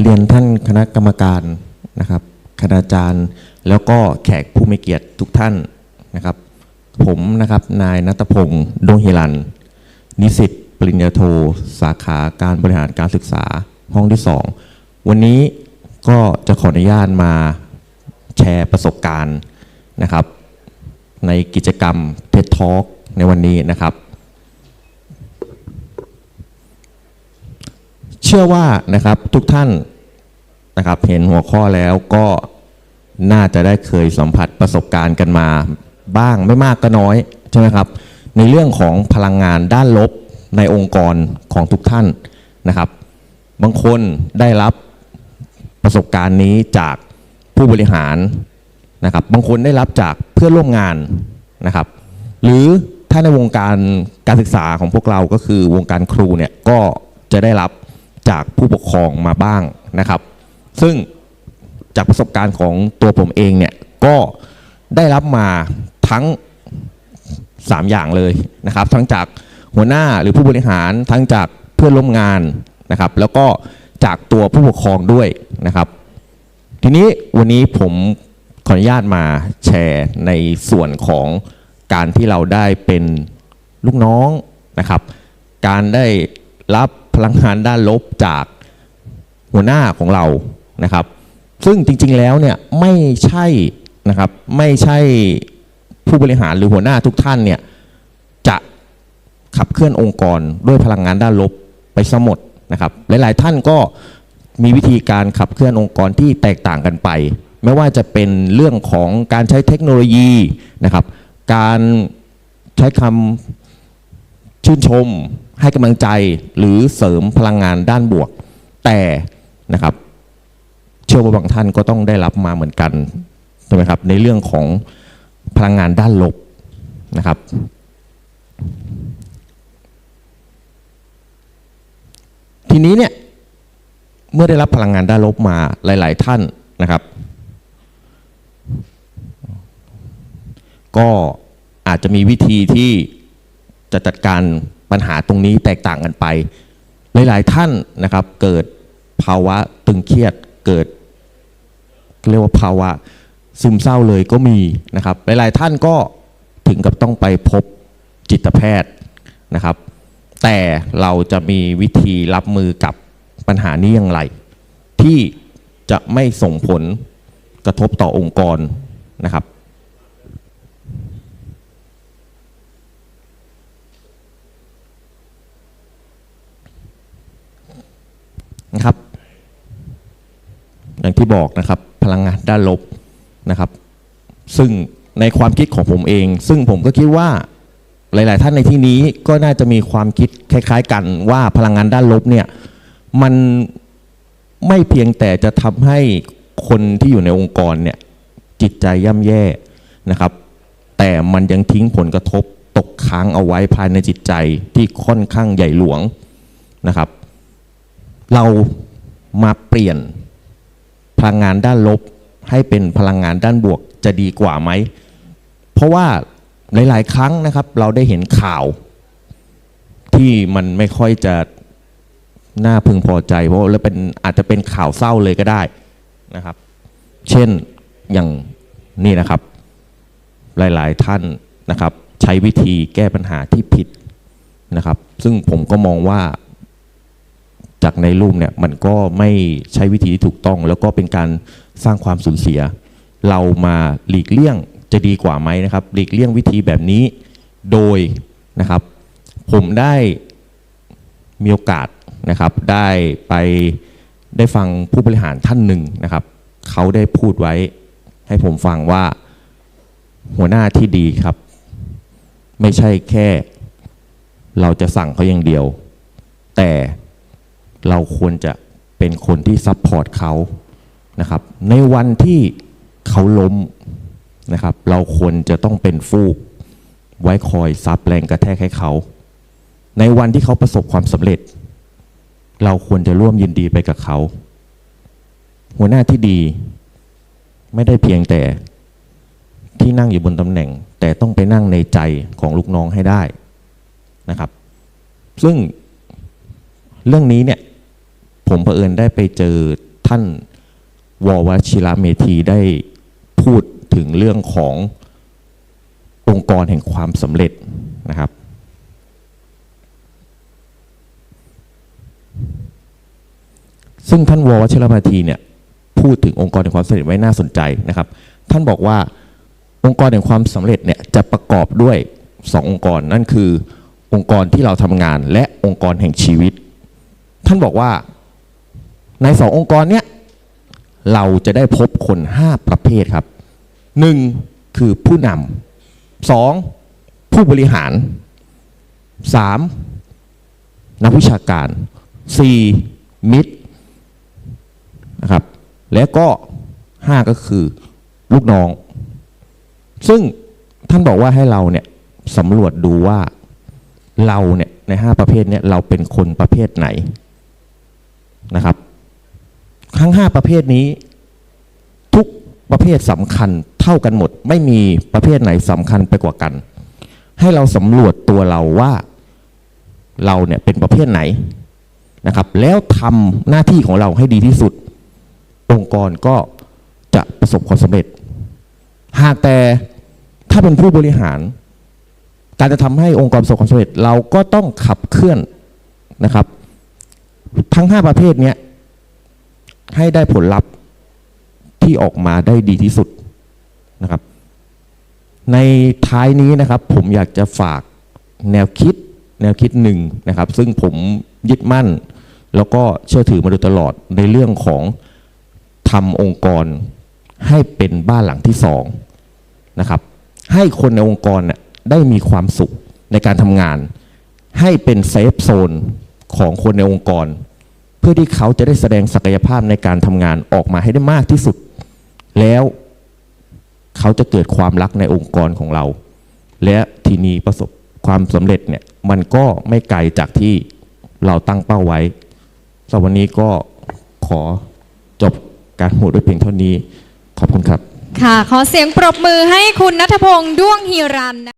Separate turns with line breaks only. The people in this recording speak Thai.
เรียนท่านคณะกรรมการนะครับคณาจารย์ แล้วก็แขกผู้มีเกียรติทุกท่านนะครับ ผมนะครับนายนัตพงศ์ดวงฮิรัน นิสิตปริญญาโท สาขาการบริหารการศึกษาห้องที่ 2 วันนี้ก็จะขออนุญาตมาแชร์ประสบการณ์นะครับ ในกิจกรรม TED Talk ในวันนี้นะครับ เชื่อว่านะครับทุกท่านนะครับเห็นหัวข้อแล้วก็น่าจะได้เคยสัมผัสประสบการณ์กันมาบ้างไม่มากก็น้อยใช่ไหมครับ ในเรื่องของพลังงานด้านลบในองค์กรของทุกท่านนะครับ บางคนได้รับประสบการณ์นี้จากผู้บริหารนะครับ บางคนได้รับจากเพื่อนร่วมงานนะครับ หรือถ้าในวงการการศึกษาของพวกเราก็คือวงการครูเนี่ยก็จะได้รับ จากผู้ปกครองมาบ้างนะครับ ซึ่งจากประสบการณ์ของตัวผมเองเนี่ยก็ได้รับมาทั้ง 3 อย่างเลยนะครับ ทั้งจากหัวหน้าหรือผู้บริหารทั้งจากเพื่อนร่วมงานนะครับ แล้วก็จากตัวผู้ปกครองด้วยนะครับ ทีนี้วันนี้ผมขออนุญาตมาแชร์ในส่วนของการที่เราได้เป็นลูกน้องนะครับ การได้รับ พลังงานด้านลบจากหัวหน้าของเรานะครับ ซึ่งจริงๆแล้วเนี่ยไม่ใช่นะครับไม่ใช่ผู้บริหารหรือหัวหน้าทุกท่านเนี่ยจะขับเคลื่อนองค์กรด้วยพลังงานด้านลบไปสมดนะครับหลายๆท่านก็มีวิธีการขับเคลื่อนองค์กรที่แตกต่างกันไป ไม่ว่าจะเป็นเรื่องของการใช้เทคโนโลยีนะครับ การใช้คำชื่นชม ให้กำลังใจหรือเสริมพลังงานด้านบวก แต่นะครับ เชื่อว่าบางท่านก็ต้องได้รับมาเหมือนกันใช่ไหมครับในเรื่องของพลังงานด้านลบนะครับ ทีนี้เนี่ยเมื่อได้รับพลังงานด้านลบมาหลาย ๆ ท่านนะครับ ก็อาจจะมีวิธีที่จะจัดการ ปัญหาตรงนี้แตกต่างกันไป หลาย ๆ ท่านนะครับ เกิดภาวะตึงเครียดเกิดเรียกว่าภาวะซึมเศร้าเลยก็มีนะครับ หลาย ๆ ท่านก็ถึงกับต้องไปพบจิตแพทย์นะครับ แต่เราจะมีวิธีรับมือกับปัญหานี้อย่างไร ที่จะไม่ส่งผลกระทบต่อองค์กรนะครับนะครับ อย่างที่บอกนะครับ พลังงานด้านลบนะครับ ซึ่งในความคิดของผมเอง ซึ่งผมก็คิดว่าหลาย ๆ ท่านในที่นี้ก็น่าจะมีความคิดคล้าย ๆ กันว่าพลังงานด้านลบเนี่ยมันไม่เพียงแต่จะทำให้คนที่อยู่ในองค์กรเนี่ยจิตใจย่ำแย่นะครับ แต่มันยังทิ้งผลกระทบตกค้างเอาไว้ภายในจิตใจที่ค่อนข้างใหญ่หลวงนะครับ เรามาเปลี่ยน พลังงานด้านลบให้เป็นพลังงานด้านบวกจะดีกว่าไหม เพราะว่าหลาย ๆ ครั้งนะครับ เราได้เห็นข่าว ที่มันไม่ค่อยจะน่าพึงพอใจ เพราะแล้วเป็นอาจจะเป็นข่าวเศร้าเลยก็ได้นะครับ เช่นอย่างนี่นะครับ หลาย ๆ ท่านนะครับ ใช้วิธีแก้ปัญหาที่ผิดนะครับ ซึ่งผมก็มองว่า จากในรูปเนี่ยมันก็ไม่ใช้วิธีที่ถูกต้อง แล้วก็เป็นการสร้างความสูญเสีย เรามาหลีกเลี่ยงจะดีกว่าไหมนะครับ หลีกเลี่ยงวิธีแบบนี้โดยนะครับ ผมได้มีโอกาสนะครับ ได้ไปได้ฟังผู้บริหารท่านหนึ่งนะครับ เขาได้พูดไว้ให้ผมฟังว่าหัวหน้าที่ดีครับ ไม่ใช่แค่ เราจะสั่งเขาอย่างเดียว แต่ เราควรจะเป็นคนที่ซัพพอร์ตเขานะครับ ในวันที่เขาล้มนะครับ เราควรจะต้องเป็นฟูก ไว้คอยซับแรงกระแทกให้เขา ในวันที่เขาประสบความสำเร็จ เราควรจะร่วมยินดีไปกับเขา หัวหน้าที่ดี ไม่ได้เพียงแต่ที่นั่งอยู่บนตำแหน่ง แต่ต้องไปนั่งในใจของลูกน้องให้ได้นะครับ ซึ่งเรื่องนี้เนี่ย ผมเผอิญได้ไปเจอท่านววชิระเมธีได้พูดถึงเรื่องขององค์กรแห่งความสำเร็จนะครับ ซึ่งท่านววชิระเมธีเนี่ยพูดถึงองค์กรแห่งความสำเร็จไว้น่าสนใจนะครับ ท่านบอกว่าองค์กรแห่งความสำเร็จเนี่ยจะประกอบด้วยสององค์กรนั่นคือองค์กรที่เราทำงานและองค์กรแห่งชีวิต ท่านบอกว่า ในสององค์กรเนี้ยเราจะได้พบคนห้าประเภทครับหนึ่งคือผู้นำสองผู้บริหารสามนักวิชาการสี่มิตรนะครับและก็ห้าก็คือลูกน้อง ซึ่งท่านบอกว่าให้เราเนี่ยสำรวจดูว่าเราเนี่ยในห้าประเภทเนี่ยเราเป็นคนประเภทไหนนะครับ ทั้งห้าประเภทนี้ ทุกประเภทสำคัญเท่ากันหมด ไม่มีประเภทไหนสำคัญไปกว่ากัน ให้เราสำรวจตัวเราว่าเราเนี่ยเป็นประเภทไหนนะครับ แล้วทำหน้าที่ของเราให้ดีที่สุด องค์กรก็จะประสบความสำเร็จ หากแต่ถ้าเป็นผู้บริหาร การจะทำให้องค์กรประสบความสำเร็จ เราก็ต้องขับเคลื่อนนะครับ ทั้ง 5 ประเภทเนี้ย ให้ได้ผลลัพธ์ที่ออกมาได้ดีที่สุดนะครับ ในท้ายนี้นะครับ ผมอยากจะฝากแนวคิดแนวคิดหนึ่งนะครับ ซึ่งผมยึดมั่น แล้วก็เชื่อถือมาโดยตลอดในเรื่องของทำองค์กรให้เป็นบ้านหลังที่สองนะครับ ให้คนในองค์กรเนี่ยได้มีความสุขในการทำงาน ให้เป็นเซฟโซนของคนในองค์กร พื่อที่เขาจะได้แสดงศักยภาพในการทำงานออกมาให้ได้มากที่สุด แล้วเขาจะเกิดความรักในองค์กรของเรา และทีนี้ประสบความสำเร็จเนี่ยมันก็ไม่ไกลจากที่เราตั้งเป้าไว้สำหรับวันนี้ก็ขอจบการพูดด้วยเพียงเท่านี้ ขอบคุณครับ
ค่ะ ขอเสียงปรบมือให้คุณนัทพงษ์ด้วงฮีรันนะ